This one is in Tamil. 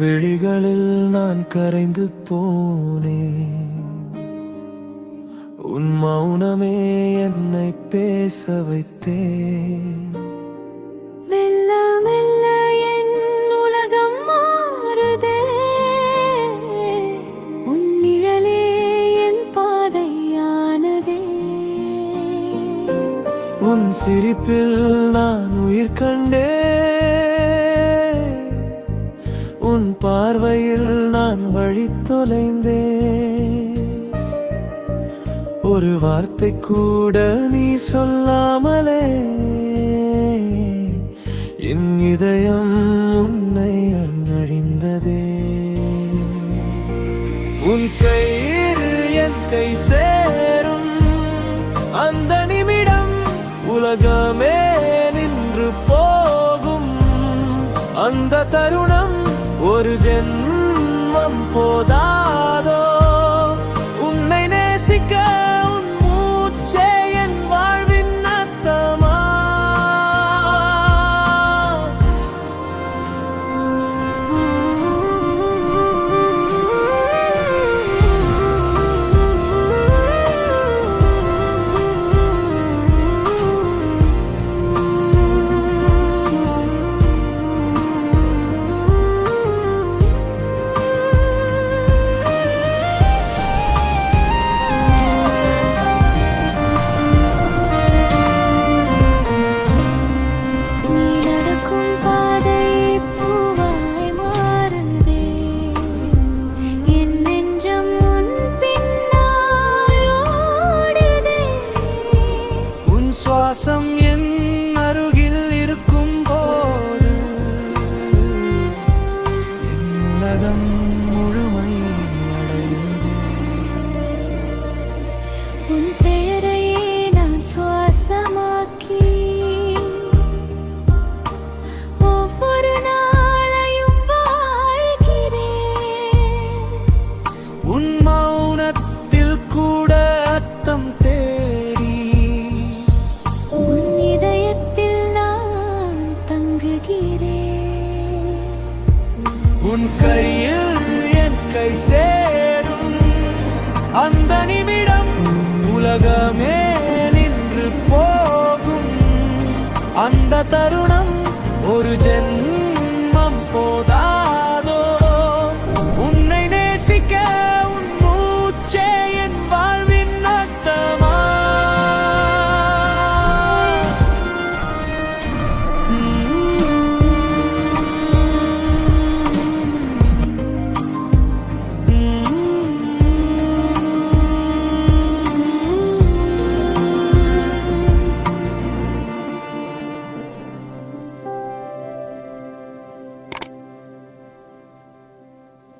விழிகளில் நான் கரைந்து போனேன் உன் மௌனமே என்னை பேச வைத்தேன் மெல்ல மெல்ல என் உலகம் மாறுதே. உன் நிழலே என் பாதையானதே. உன் சிரிப்பில் நான் உயிர் கண்டே. உன் பார்வையில் நான் வழி தொலைந்தேன். ஒரு வார்த்தை கூட நீ சொல்லாமலே. என் இதயம் உன்னை அண்ணழிந்ததே. உன் கயிறு என் கை சேரும். அந்த நிமிடம் உலகமே நின்று போகும். அந்த தருணம் ஒரு ஜென்மம் போதா? உன் என் கை சேரும். அந்த நிமிடம் உலகமே